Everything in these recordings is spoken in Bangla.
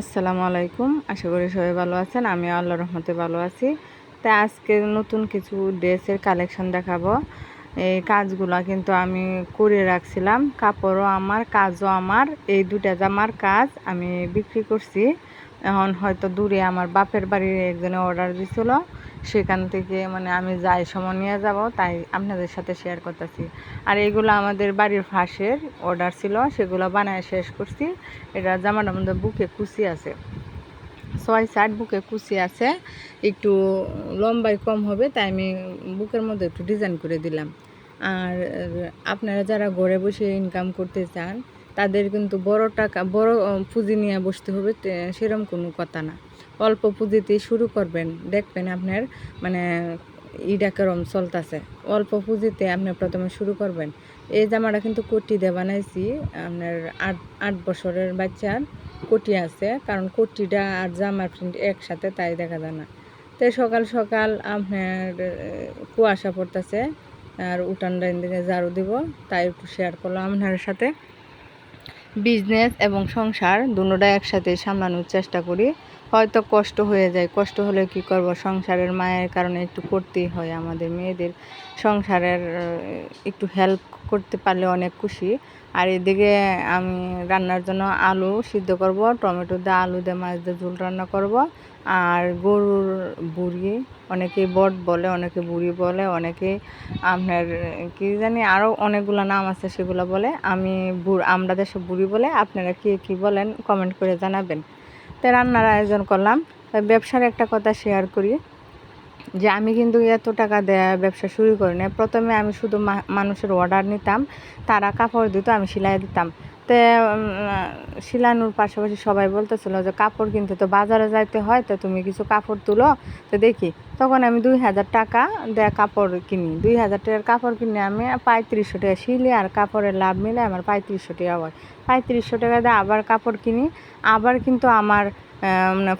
আসসালামু আলাইকুম। আশা করি সবাই ভালো আছেন। আমি আল্লাহ রহমতে ভালো আছি। তাই আজকে নতুন কিছু ড্রেসের কালেকশন দেখাবো। এই কাজগুলো কিন্তু আমি করে রাখছিলাম। কাপড়ও আমার, কাজও আমার। এই দুটা জামার কাজ আমি বিক্রি করছি। এখন হয়তো দূরে আমার বাপের বাড়ির একজনে অর্ডার দিছিল। সেখান থেকে মানে আমি যাই, সময় নিয়ে যাব, তাই আপনাদের সাথে শেয়ার করতেছি। আর এগুলো আমাদের বাড়ির ফাঁসের অর্ডার ছিল, সেগুলো বানায় শেষ করছি। এটা জামাটার মধ্যে বুকে কুচি আছে। ছয় সাইড বুকে কুচি আছে, একটু লম্বাই কম হবে, তাই আমি বুকের মধ্যে একটু ডিজাইন করে দিলাম। আর আপনারা যারা ঘরে বসে ইনকাম করতে চান, তাদের কিন্তু বড় টাকা, বড় পুঁজি নিয়ে বসতে হবে সেরকম কোনো কথা না। অল্প পুঁজিতে শুরু করবেন। দেখবেন আপনার মানে ইটা কেরম চলতেছে। অল্প পুঁজিতে আপনি প্রথমে শুরু করবেন। এই জামাটা কিন্তু কোটি দিয়ে বানাইছি, আপনার আট আট বছরের বাচ্চার কোটি আছে, কারণ কোটিটা আর জামার প্রিন্ট একসাথে তাই দেখা যায় না। তো সকাল সকাল আপনার কুয়াশা পড়তেছে, আর উঠান ডাইন দিকে ঝাড়ু দিব, তাই একটু শেয়ার করলাম আপনার সাথে। বিজনেস এবং সংসার দুটোটা একসাথে সামলানোর চেষ্টা করি। হয়তো কষ্ট হয়ে যায়, কষ্ট হলে কি করব? সংসারের মায়ের কারণে একটু করতেই হয় আমাদের মেয়েদের। সংসারের একটু হেল্প করতে পারলে অনেক খুশি। আর এদিকে আমি রান্নার জন্য আলু সিদ্ধ করব, টমেটো দিয়ে আলু দিয়ে মাছ দিয়ে ঝোল রান্না করব। আর গরুর বুড়ি, অনেকে বট বলে, অনেকে বুড়ি বলে, অনেকে আপনার, কি জানি আরও অনেকগুলো নাম আছে সেগুলো বলে। আমি আমরা দেশে বুড়ি বলে আপনারা কে কী বলেন কমেন্ট করে জানাবেন। তো রান্নার আয়োজন করলাম। ব্যবসার একটা কথা শেয়ার করি, যে আমি কিন্তু এত টাকা দেয়া ব্যবসা শুরু করি না প্রথমে আমি শুধু মানুষের অর্ডার নিতাম, তারা কাপড় দিত, আমি সেলাই দিতাম। তো শিলানোর পাশাপাশি সবাই বলতেছিল যে কাপড় কিনতে, তো বাজারে যাইতে হয়, তো তুমি কিছু কাপড় তুলো। তো দেখি, তখন আমি দুই হাজার টাকা দেয়া কাপড় কিনি। দুই হাজার টাকার কাপড় কিনে আমি পঁয়ত্রিশশো টাকা শিলে আর কাপড়ের লাভ মিলে আমার পঁয়ত্রিশশো টাকা হয়। পঁয়ত্রিশশো টাকা দিয়ে আবার কাপড় কিনি। আবার কিন্তু আমার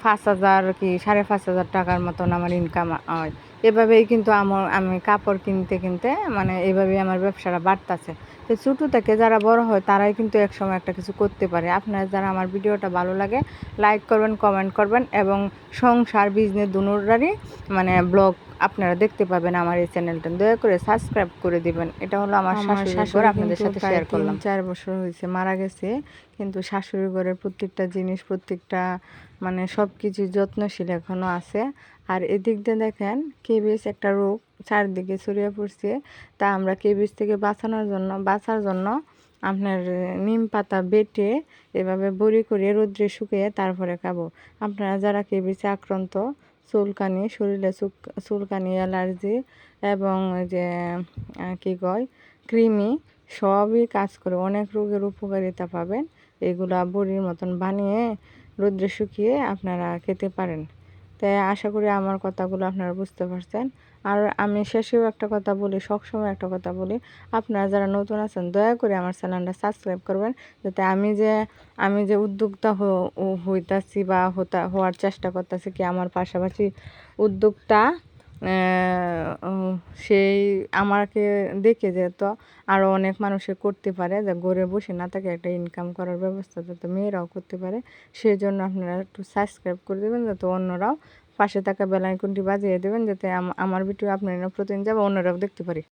পাঁচ হাজার কি, সাড়ে পাঁচ হাজার টাকার মতন আমার ইনকাম হয়। এভাবেই কিন্তু আমার আমি কাপড় কিনতে কিনতে মানে এভাবেই আমার ব্যবসাটা বাড়তেছে। তো ছোটো থেকে যারা বড় হয়, তারাই কিন্তু একসময় একটা কিছু করতে পারে। আপনারা যারা আমার ভিডিওটা ভালো লাগে লাইক করবেন কমেন্ট করবেন এবং সংসার বিজনেস দুনোরারই মানে ব্লগ আপনারা দেখতে পাবেন আমার এই চ্যানেলটা। দয়া করে সাবস্ক্রাইব করে দিবেন। এটা হলো আমার শাশুড়ি ঘর আপনাদের সাথে শেয়ার করলাম। চার বছর হয়েছে মারা গেছে। কিন্তু শাশুড়ি ঘরের প্রত্যেকটা জিনিস প্রত্যেকটা মানে সব কিছু যত্নশীল এখনও আছে। আর এদিক দিয়ে দেখেন কেবিস একটা রোগ চারদিকে ছড়িয়ে পড়ছে। তা আমরা কেবিস থেকে বাঁচানোর জন্য বাঁচার জন্য আপনার নিম পাতা বেটে এভাবে বড়ি করে রোদ্রে শুকিয়ে তারপরে খাব। আপনারা যারা কেবিসে আক্রান্ত, চুলকানি, শরীরে চুলকানি, অ্যালার্জি এবং যে কী কয়, কৃমি, সবই কাজ করে অনেক রোগের উপকারিতা পাবেন। এগুলা বড়ির মতন বানিয়ে রোদ্রে শুকিয়ে আপনারা খেতে পারেন। তাই আশা করি আমার কথাগুলো আপনারা বুঝতে পারছেন। আর আমি শেষেও একটা কথা বলি, সবসময় একটা কথা বলি। আপনারা যারা নতুন আছেন, দয়া করে আমার চ্যানেলটা সাবস্ক্রাইব করবেন, যাতে আমি যে আমি যে উদ্যোক্তা হইতাছি বা হতা, হওয়ার চেষ্টা করতেছি কি আমার পাশাপাশি উদ্যোক্তা সেই আমাকে দেখে যেহেতু আরও অনেক মানুষে করতে পারে, যে ঘরে বসে না থাকে একটা ইনকাম করার ব্যবস্থা যাতে মেয়েরাও করতে পারে। সেই জন্য আপনারা একটু সাবস্ক্রাইব করে দেবেন, যাতে অন্যরাও পাশে থাকা বেলায় বেলাইকনটি বাজিয়ে দেবেন, যাতে আমার ভিডিও আপনারা প্রতিদিন যাবে, অন্যরাও দেখতে পারি।